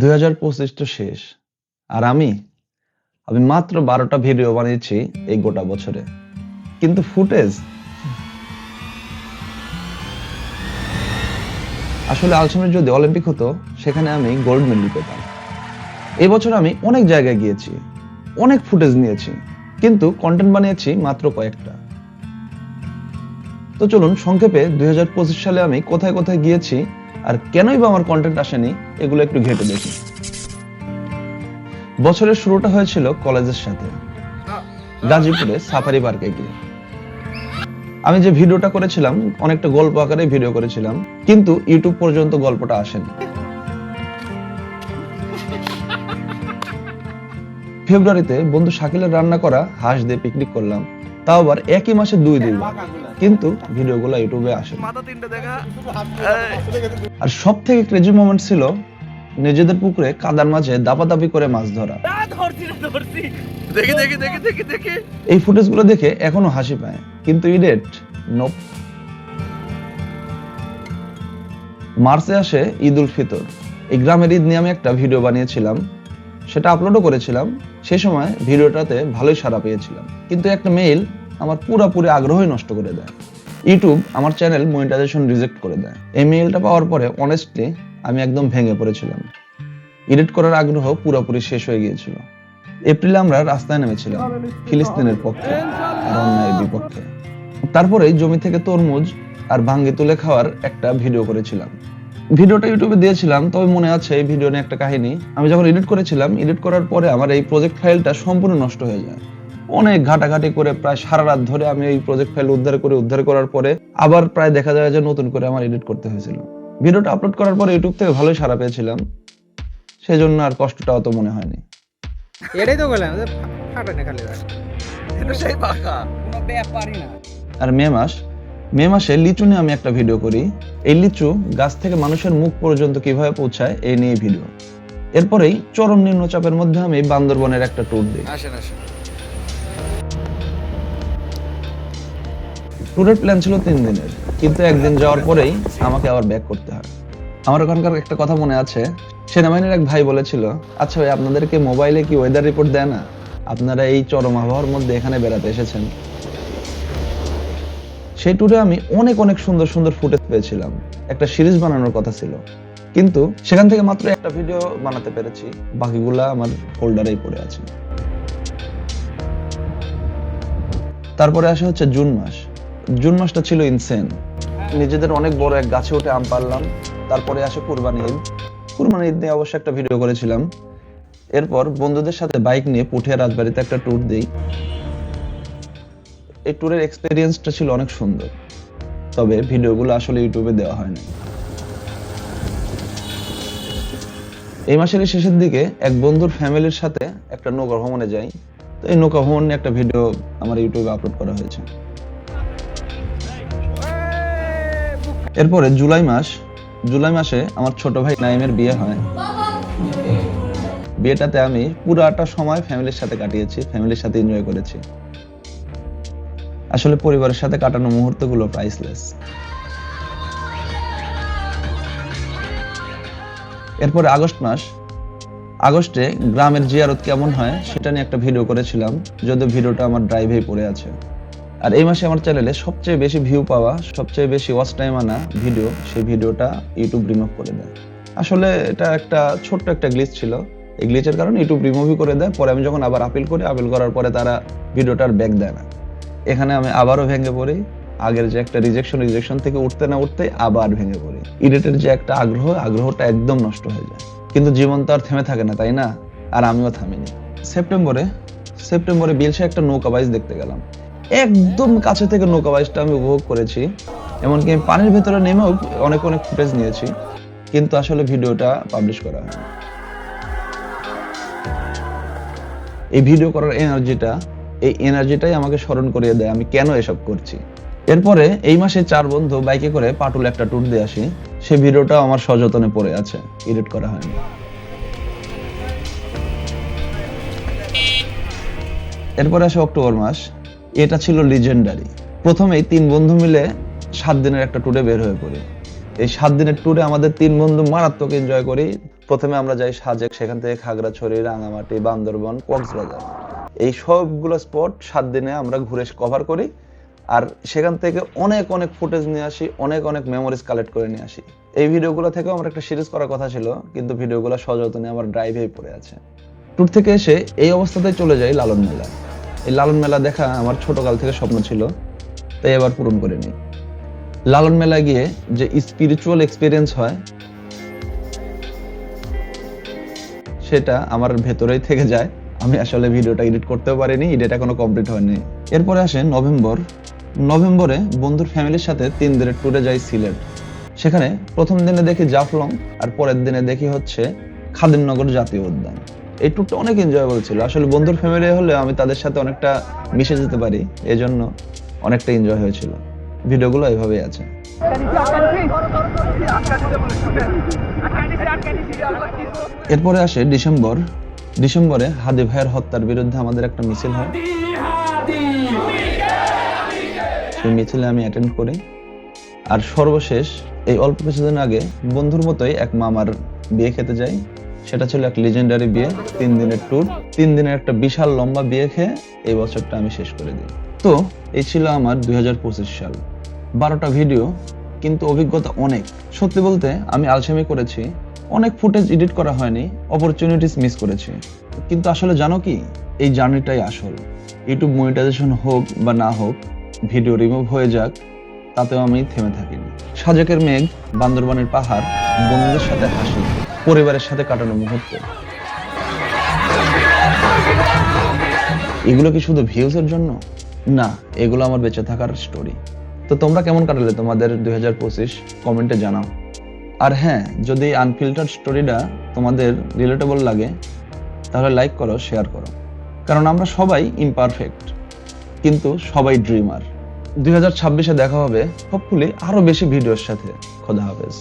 দুই হাজার পঁচিশ তো শেষ। আর আমি আমি মাত্র বারোটা ভিডিও বানিয়েছি এই গোটা বছরে। কিন্তু ফুটেজ? আসলে আলসামের যদি অলিম্পিক হতো, সেখানে আমি গোল্ড মেডেল পেতাম। এই বছর আমি অনেক জায়গায় গিয়েছি, অনেক ফুটেজ নিয়েছি, কিন্তু কন্টেন্ট বানিয়েছি মাত্র কয়েকটা। তো চলুন সংক্ষেপে দুই হাজার পঁচিশ সালে আমি কোথায় কোথায় গিয়েছি আর কেনই বা আমার কন্টেন্ট আসেনি, এগুলো একটু ঘেটে দেখি। বছরের শুরুটা হয়েছিল কলেজের সাথে, গাজীপুরে সাফারি পার্কে গিয়ে। আমি যে ভিডিওটা করেছিলাম, অনেকটা গল্প আকারে ভিডিও করেছিলাম, কিন্তু ইউটিউব পর্যন্ত গল্পটা আসেনি। ফেব্রুয়ারিতে বন্ধু শাকিলের রান্না করা, হাঁস দিয়ে পিকনিক করলাম। তাও আবার একই মাসে দুই দিন। কিন্তু ভিডিওগুলো ইউটিউবে আসে। আর সব থেকে ক্রেজি মোমেন্ট ছিল নিজেদের পুকুরে কাদার মাঝে দাপাদাপি করে মাছ ধরা। এই ফুটেজগুলো দেখে এখনও হাসি পায়। কিন্তু ইডেট নোপ মার্চে আসে ঈদ উল ফিতর। এই গ্রামের ঈদ নিয়ে আমি একটা ভিডিও বানিয়েছিলাম। সেটা আপলোডও করেছিলাম। সেই সময় ভিডিওটাতে ভালোই সাড়া পেয়েছিলাম। কিন্তু একটা মেইল আমার পুরোপুরি আগ্রহই নষ্ট করে দেয়। ইউটিউব আমার চ্যানেল মনিটাইজেশন রিজেক্ট করে দেয়। এই মেইলটা পাওয়ার পরে অনেস্টলি আমি একদম ভেঙে পড়েছিলাম। এডিট করার আগ্রহ পুরোপুরি শেষ হয়ে গিয়েছিল। এপ্রিলে আমরা রাস্তায় নেমেছিলাম, ফিলিস্তিনের পক্ষে আর অন্যায়ের বিপক্ষে। তারপরেই জমি থেকে তরমুজ আর ভাঙ্গি তুলে খাওয়ার একটা ভিডিও করেছিলাম। ভিডিওটা ইউটিউবে দিয়েছিলাম তবে মনে আছে এই ভিডিও নিয়ে একটা কাহিনী। আমি যখন এডিট করেছিলাম এডিট করার পরে আমার এই প্রজেক্ট ফাইলটা সম্পূর্ণ নষ্ট হয়ে যায়। অনেক ঘাটাঘাটি করে প্রায় সারা রাত ধরে আমি এই প্রজেক্ট ফাইল উদ্ধার করে উদ্ধার করার পরে আবার প্রায় দেখা যায় যে নতুন করে আমার এডিট করতে হয়েছিল। ভিডিওটা আপলোড করার পরে ইউটিউব থেকে ভালোই সারা পেয়েছিলাম। সেজন্য আর কষ্টটা অত মনে হয়নি। এটাই তো বললাম ফাটা না খালি এটা সেই পাকা কোনো ব্যাপারই না। আর মে মাস মে মাসে লিচু নিয়ে আমি একটা ভিডিও করি। এই লিচু গাছ থেকে মানুষের মুখ পর্যন্ত কীভাবে পৌঁছায় এই নিয়ে ভিডিও এরপরেই চরম নিম্নচাপের মধ্যে আমি বান্দরবনের একটা ট্যুর দিই। আসেন আসেন। ট্যুরের প্ল্যান ছিল তিন দিনের কিন্তু একদিন যাওয়ার পরেই আমাকে আবার ব্যাক করতে হয়। আমার ওখানকার একটা কথা মনে আছে সেনাবাহিনীর এক ভাই বলেছিল আচ্ছা ভাই আপনাদেরকে মোবাইলে কি ওয়েদার রিপোর্ট দেয় না? আপনারা এই চরম আবহাওয়ার মধ্যে এখানে বেড়াতে এসেছেন। সেই ট্যুরে আমি অনেক অনেক সুন্দর সুন্দর ফুটেজ পেয়েছিলাম। একটা সিরিজ বানানোর কথা ছিল। কিন্তু সেখান থেকে মাত্র একটা ভিডিও বানাতে পেরেছি। বাকিগুলা আমার ফোল্ডারেই পড়ে আছে। তারপরে আসে হচ্ছে জুন মাস। জুন মাসটা ছিল ইনসেন নিজেদের অনেক বড় এক গাছে উঠে আম পারলাম তারপরে আসে কুরবানি ঈদ। কুরবানি ঈদ নিয়ে অবশ্য একটা ভিডিও করেছিলাম। এরপর বন্ধুদের সাথে বাইক নিয়ে পুঠিয়া রাজবাড়িতে একটা ট্যুর দিই। এই ট্যুরের এক্সপেরিয়েন্সটা ছিল অনেক সুন্দর। তবে ভিডিওগুলো আসলে ইউটিউবে দেওয়া হয় না এই মাসের শেষের দিকে এক বন্ধুর ফ্যামিলির সাথে একটা নৌকা ভ্রমণে যাই। তো এই নৌকা ভ্রমণ নিয়ে একটা ভিডিও আমার ইউটিউবে আপলোড করা হয়েছে। এরপরে জুলাই মাস, জুলাই মাসে আমার ছোট ভাই নাইমের বিয়ে হয়। বিয়েটাতে আমি পুরাটা সময় ফ্যামিলির সাথে কাটিয়েছি, ফ্যামিলির সাথে এনজয় করেছি। আসলে পরিবারের সাথে কাটানো মুহূর্তগুলো প্রাইসলেস এরপরে আগস্ট মাস। আগস্টে গ্রামের জিয়ারত কেমন হয় সেটা নিয়ে একটা ভিডিও করেছিলাম, যদিও ভিডিওটা আমার ড্রাইভেই পড়ে আছে। আর এই মাসে আমার চ্যানেলে সবচেয়ে বেশি ভিউ পাওয়া, সবচেয়ে বেশি ওয়াচ টাইম আনা ভিডিও সেই ভিডিওটা ইউটিউব রিমুভ করে দেয়। আসলে এটা একটা ছোট্ট একটা গ্লিচ ছিল। এই গ্লিচের কারণে ইউটিউব রিমুভই করে দেয়, পরে আমি যখন আবার আপিল করি আপিল করার পরে তারা ভিডিওটার ব্যাক দেয় না। এখানে আমি আবারও ভেঙে পড়ি। আগের যে একটা রিজেকশন রিজেকশন থেকে উঠতে না উঠতে আবার ভেঙে পড়ি। ইডিটের যে একটা আগ্রহ, আগ্রহটা একদম নষ্ট হয়ে যায়। কিন্তু জীবন তো আর থেমে থাকে না, তাই না? আর আমিও থামিনি। সেপ্টেম্বরে সেপ্টেম্বরে বিলসে একটা নৌকা বাইজ দেখতে গেলাম। একদম কাছে থেকে নৌকা বাইজটা আমি উপভোগ করেছি। এমনকি আমি পানির ভেতরে নেমেও অনেক অনেক ফুটেজ নিয়েছি। কিন্তু আসলে ভিডিওটা পাবলিশ করা হয়নি। এই ভিডিও করার এনার্জিটা এই এনার্জিটাই আমাকে স্মরণ করিয়ে দেয়, আমি কেন এসব করছি। এরপরে এই মাসে চার বন্ধু বাইকে করে পাটুল একটা ট্যুর দিয়ে আসি সেই ভিডিওটা আমার সযতনে পড়ে আছে এডিট করা হয়নি। এরপরে আসে অক্টোবর মাস, এটা ছিল লিজেন্ডারি প্রথমেই তিন বন্ধু মিলে সাত দিনের একটা ট্যুরে বের হয়ে পড়ি। এই সাত দিনের ট্যুরে আমাদের তিন বন্ধু মারাত্মক এনজয় করি। প্রথমে আমরা যাই সাজেক, সেখান থেকে খাগড়াছড়ি, রাঙামাটি, বান্দরবন, কক্সবাজার। এই সবগুলো স্পট সাত দিনে আমরা ঘুরে কভার করি। আর সেখান থেকে অনেক অনেক ফুটেজ নিয়ে আসি, অনেক অনেক মেমোরিজ কালেক্ট করে নিয়ে আসি। এই ভিডিওগুলো থেকেও আমার একটা সিরিজ করার কথা ছিল, কিন্তু ভিডিওগুলো সযত্নে আমার ড্রাইভেই পড়ে আছে। ট্যুর থেকে এসে এই অবস্থাতে চলে যাই লালন মেলা। এই লালন মেলা দেখা আমার ছোটকাল থেকে স্বপ্ন ছিল, তাই এবার পূরণ করে নিই। লালন মেলা গিয়ে যে স্পিরিচুয়াল এক্সপিরিয়েন্স হয়, সেটা আমার ভেতরেই থেকে যায়। আমি আসলে ভিডিওটা এডিট করতেও পারিনি এডিট এখনও কমপ্লিট হয়নি। এরপরে আসে নভেম্বর। নভেম্বরে বন্ধুর ফ্যামিলির সাথে তিন দিনের ট্যুরে যাই সিলেট। সেখানে প্রথম দিনে দেখি জাফলং, আর পরের দিনে দেখি হচ্ছে খাদিমনগর জাতীয় উদ্যান। এই ট্যুরটা অনেক এনজয়েবল ছিল। আসলে বন্ধুর ফ্যামিলি হলে আমি তাদের সাথে অনেকটা মিশে যেতে পারি, এজন্য অনেকটা এনজয় হয়েছিল। ভিডিওগুলো এইভাবেই আছে। এরপরে আসে ডিসেম্বর। ডিসেম্বরে হাদি ভাইয়ের হত্যার বিরুদ্ধে আমাদের একটা মিছিল হয়। সেই মিছিলে আমি অ্যাটেন্ড করি। আর সর্বশেষ, এই অল্প কিছুদিন আগে বন্ধুর মতোই এক মামার বিয়ে খেতে যাই। সেটা ছিল এক লিজেন্ডারি বিয়ে, তিন দিনের ট্যুর তিন দিনের একটা বিশাল লম্বা বিয়ে খেয়ে এই বছরটা আমি শেষ করে দিই। তো এই ছিল আমার দুই হাজার পঁচিশ সাল। বারোটা ভিডিও কিন্তু অভিজ্ঞতা অনেক। সত্যি বলতে আমি আলসেমি করেছি। অনেক ফুটেজ এডিট করা হয়নি অপরচুনিটিস মিস করেছি। কিন্তু আসলে জানো কি? এই জার্নিটাই আসল। ইউটিউব মনিটাইজেশন হোক বা না হোক ভিডিও রিমুভ হয়ে যাক, তাতেও আমি থেমে থাকিনি। সাজেকের মেঘ, বান্দরবানের পাহাড়, বন্ধুদের সাথে হাসি, পরিবারের সাথে কাটানো মুহূর্ত। এগুলো কি শুধু ভিউজের জন্য? না, এগুলো আমার বেঁচে থাকার স্টোরি তো তোমরা কেমন কাটালে তোমাদের দুই হাজার পঁচিশ? কমেন্টে জানাও। আর হ্যাঁ যদি আনফিল্টার স্টোরিটা তোমাদের রিলেটেবল লাগে, তাহলে লাইক করো শেয়ার করো। কারণ আমরা সবাই ইমপারফেক্ট কিন্তু সবাই ড্রিমার দুই হাজার ছাব্বিশে দেখা হবে হোপফুলি আরও বেশি ভিডিওর সাথে। খোদা হাফেজ।